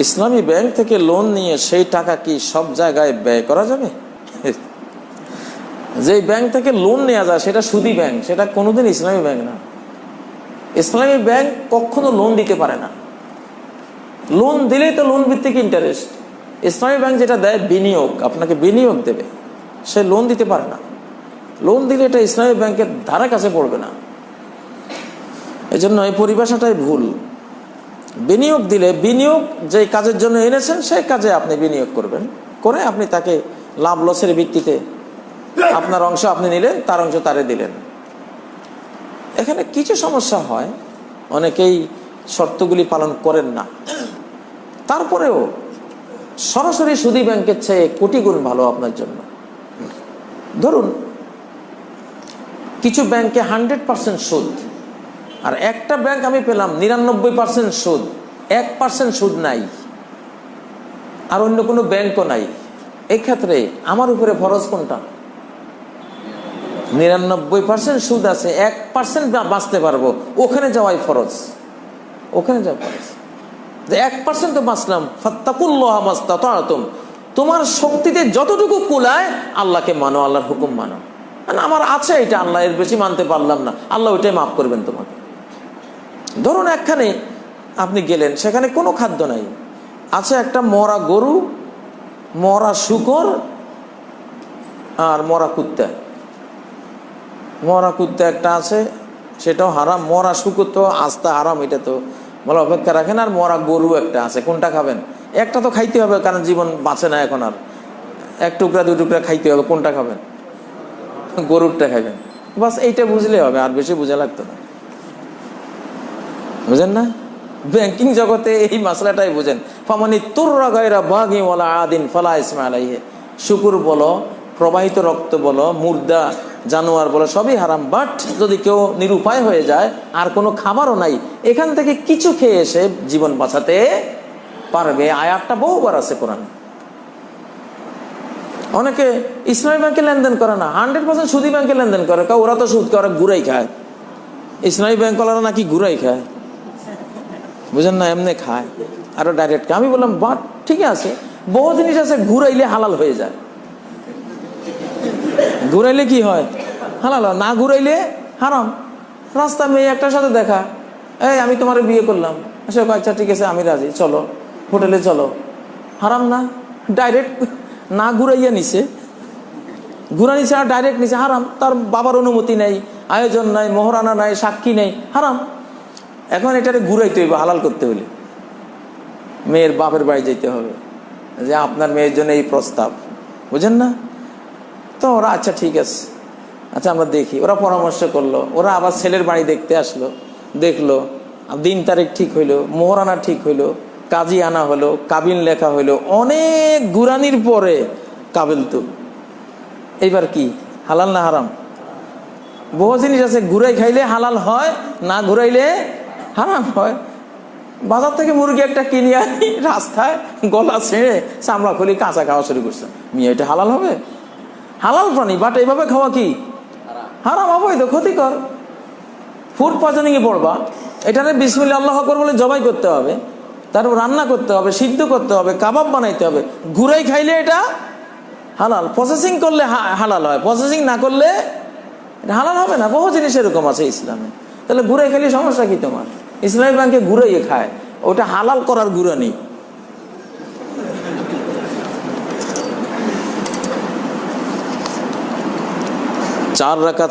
ইসলামী bank থেকে loan নিয়ে সেই টাকা কি সব জায়গায় ব্যয় করা যাবে? যে ব্যাংক থেকে লোন নেওয়া যায়, সেটা সুদী ব্যাংক, সেটা কোনোদিন ইসলামী ব্যাংক না। ইসলামী ব্যাংক কখনো লোন দিতে পারে না। লোন দিলেই তো লোন ভিত্তিক ইন্টারেস্ট ইসলামী ব্যাংক যেটা দেয়, বিনিয়োগ, আপনাকে বিনিয়োগ দেবে। সে লোন দিতে পারে না। লোন দিলে এটা ইসলামী ব্যাংকের ধারা কাছে পড়বে না। এজন্য এই পরিভাষাটাই ভুল। বিনিয়োগ দিলে বিনিয়োগ যে কাজের জন্য এনেছেন, সেই কাজে আপনি বিনিয়োগ করবেন। করে আপনি তাকে লাভ লসের ভিত্তিতে আপনার অংশ আপনি নিলেন, তার অংশ তারে দিলেন। এখানে কিছু সমস্যা হয়, অনেকেই শর্তগুলি পালন করেন না। তারপরেও সরাসরি সুদী ব্যাংকের চেয়ে কোটি গুণ ভালো আপনার জন্য। ধরুন, কিছু ব্যাংকে হান্ড্রেড পার্সেন্ট সুদ আর একটা ব্যাংক আমি পেলাম, নিরানব্বই পার্সেন্ট সুদ। এক পার্সেন্ট সুদ নাই। আর অন্য কোনো ব্যাংকও নাই। এক্ষেত্রে আমার উপরে ফরজ কোনটা? নিরানব্বই পার্সেন্ট সুদ আছে, এক পার্সেন্ট বাঁচতে পারব। ওখানে যাওয়াই ফরজ। ওখানে যাওয়া ফরজ। এক পার্সেন্ট তো বাঁচলাম, ফাত্তাকুল্লাহ মাস্তাতাতুম। তোমার শক্তিতে যতটুকু কুলায়, আল্লাহকে মানো, আল্লাহর হুকুম মানো। মানে আমার আছে এটা, আল্লাহ এর বেশি মানতে পারলাম না। আল্লাহ ওইটাই মাফ করবেন তোমাকে। ধরুন একখানে আপনি গেলেন, সেখানে কোনো খাদ্য নাই। আছে একটা মরা গরু, মরা শুকর আর মরা কুত্তা। মরা কুত্তা একটা আছে, সেটাও হারাম, মরা শুকুর তো আস্তা হারাম, এটা তো বলে অপেক্ষা রাখেন, আর মরা গরু একটা আছে, কোনটা খাবেন? একটা তো খাইতে হবে, কারণ জীবন বাঁচে না এখন আর। এক টুকরা, দু টুকরা খাইতে হবে, কোনটা খাবেন? গরুরটা খাবেন বাস এইটা বুঝলে হবে, আর বেশি বুঝা লাগতো না। বুঝেন না? ব্যাংকিং জগতে এই মশলাটাই বুঝেন। ফামানি তুর্রা গায়রা বাঘি ওয়ালা আদিন ফালা ইসমা আলাইহে। শুকুর বলো, প্রবাহিত রক্ত বলো, মুর্দা, জানোয়ার বলো, সবই হারাম। বাট যদি কেউ নিরুপায় হয়ে যায়, আর কোনো খাবারও নাই, এখান থেকে কিছু খেয়ে এসে জীবন বাঁচাতে পারবে। আয়াতটা বহুবার আছে কোরআন। অনেকে ইসলামী ব্যাংকে লেনদেন করে না হান্ড্রেড পার্সেন্ট সুদী ব্যাংকে লেনদেন করে। ওরা তো সুদ করে গুড়াই খায়। ইসলামী ব্যাংকওয়ালারা নাকি গুড়াই খায়। বুঝেন না, এমনি খায়। আরও ডাইরেক্ট আমি বললাম বাট ঠিক আছে। বহু জিনিস আছে, ঘুরাইলে হালাল হয়ে যায়। ঘুরাইলে কি হয়? হালাল। না ঘুরাইলে হারাম। রাস্তা মেয়ে একটার সাথে দেখা। এই, আমি তোমার বিয়ে করলাম। সে আচ্ছা ঠিক আছে, আমি রাজি। চলো, হোটেলে চলো। হারাম না। ডাইরেক্ট না ঘুরাইয়া নিছে। ঘুরা নিছে আর ডাইরেক্ট নিছে। হারাম। তার বাবার অনুমতি নেই, আয়োজন নাই, মোহরানা নাই, সাক্ষী নেই। হারাম। এখন এটারে ঘুরাইতে হইব, হালাল করতে হলে মেয়ের বাপের বাড়ি যেতে হবে। যে আপনার মেয়ের জন্য এই প্রস্তাব। বুঝেন না? তো ওরা আচ্ছা ঠিক আছে। আচ্ছা আমরা দেখি। ওরা পরামর্শ করল। ওরা আবার ছেলের বাড়ি দেখতে আসলো। দেখল দিন তারিখ ঠিক হইল, মোহরানা ঠিক হইল, কাজী আনা হলো, কাবিন লেখা হইল। অনেক গুরানির পরে কাবিল তো। এইবার কি, হালাল না হারাম? বহু জিনিস আছে, ঘুরাই খাইলে হালাল হয়, না ঘুরাইলে হারাম হয়। বাজার থেকে মুরগি একটা কিনে আনি, রাস্তায় গলা ছেড়ে চামড়া খুলি, কাঁচা খাওয়া শুরু করছে। মিয়া, এটা হালাল হবে? হালাল প্রাণী বাট এইভাবে খাওয়া কি? হারাম, অবৈধ, ক্ষতিকর। ফুড পয়জনিং এ পড়বা। এটারে বিসমিল্লা আল্লাহ আকবর বলে জবাই করতে হবে। তারপর রান্না করতে হবে, সিদ্ধ করতে হবে, কাবাব বানাইতে হবে। ঘুরাই খাইলে এটা হালাল। প্রসেসিং করলে হালাল হয়। প্রসেসিং না করলে হালাল হবে না। বহু জিনিস এরকম আছে ইসলামে। তাহলে ঘুরে খেলে সমস্যা কি তোমার? ইসলামী ব্যাংকে ঘুরেই খায়। ওটা হালাল করার ঘুরা নেই। চার রাকাত